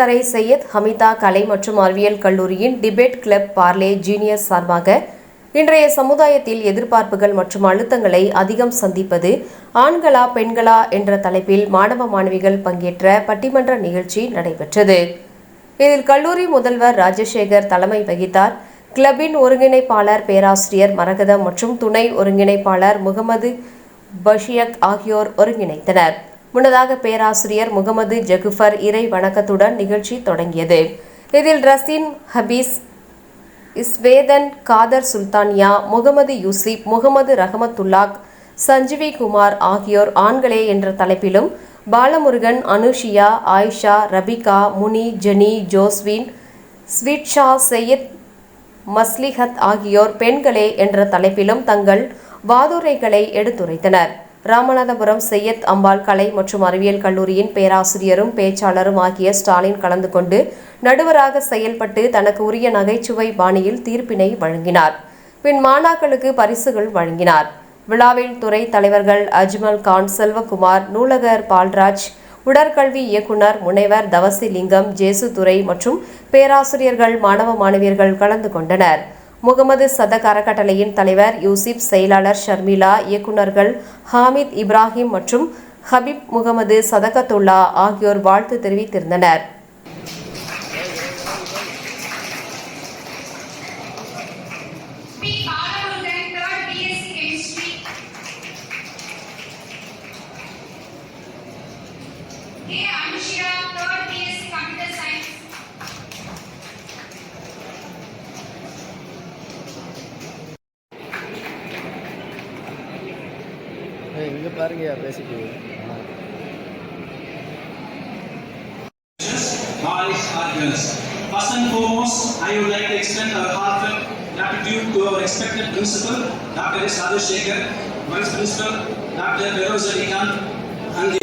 கீழக்கரை சையத் ஹமிதா கலை மற்றும் அறிவியல் கல்லூரியின் டிபேட் கிளப் பார்லே ஜீனியஸ் சார்பாக இன்றைய சமுதாயத்தில் எதிர்பார்ப்புகள் மற்றும் அழுத்தங்களை அதிகம் சந்திப்பது ஆண்களா பெண்களா என்ற தலைப்பில் மாணவ மாணவிகள் பங்கேற்ற பட்டிமன்ற நிகழ்ச்சி நடைபெற்றது. இதில் கல்லூரி முதல்வர் ராஜசேகர் தலைமை வகித்தார். கிளப்பின் ஒருங்கிணைப்பாளர் பேராசிரியர் மரகதம் மற்றும் துணை ஒருங்கிணைப்பாளர் முகமது பஷியக் ஆகியோர் ஒருங்கிணைத்தனர். முன்னதாக பேராசிரியர் முகமது ஜகுஃபர் இறை வணக்கத்துடன் நிகழ்ச்சி தொடங்கியது. இதில் ரசீன் ஹபீஸ் இஸ்வேதன் காதர் சுல்தானியா முகமது யூசிப் முகமது ரஹமத்துல்லாக் சஞ்சீவி குமார் ஆகியோர் ஆண்களே என்ற தலைப்பிலும் பாலமுருகன் அனுஷியா ஆயிஷா ரபிகா முனி ஜெனி ஜோஸ்வின் ஸ்வீட்ஷா சையத் மஸ்லிஹத் ஆகியோர் பெண்களே என்ற தலைப்பிலும் தங்கள் வாதுரைகளை எடுத்துரைத்தனர். ராமநாதபுரம் சையத் அம்பாள் கலை மற்றும் அறிவியல் கல்லூரியின் பேராசிரியரும் பேச்சாளரும் ஆகிய ஸ்டாலின் கலந்து கொண்டு நடுவராக செயல்பட்டு தனக்கு உரிய நகைச்சுவை பாணியில் தீர்ப்பினை வழங்கினார். பின் மாணாக்களுக்கு பரிசுகள் வழங்கினார். விழாவில் துறை தலைவர்கள் அஜ்மல் கான் செல்வகுமார் நூலகர் பால்ராஜ் உடற்கல்வி இயக்குனர் முனைவர் தவசி லிங்கம் ஜேசுதுரை மற்றும் பேராசிரியர்கள் மாணவ மாணவியர்கள் கலந்து கொண்டனர். முகமது சதக் அறக்கட்டளையின் தலைவர் யூசிப் செயலாளர் ஷர்மிளா இயக்குநர்கள் ஹாமித் இப்ராஹிம் மற்றும் ஹபீப் முகமது சதகத்துல்லா ஆகியோர் வாழ்த்து தெரிவித்திருந்தனர் P. I'm third third BSc Computer Science. இங்க பாருங்கய்யா பேசிட்டு. First and foremost, I would like to extend our heartfelt gratitude to our respected principal, Dr. Sadhu Shekhar, Vice Principal, Dr. Feroz Ali Khan, and the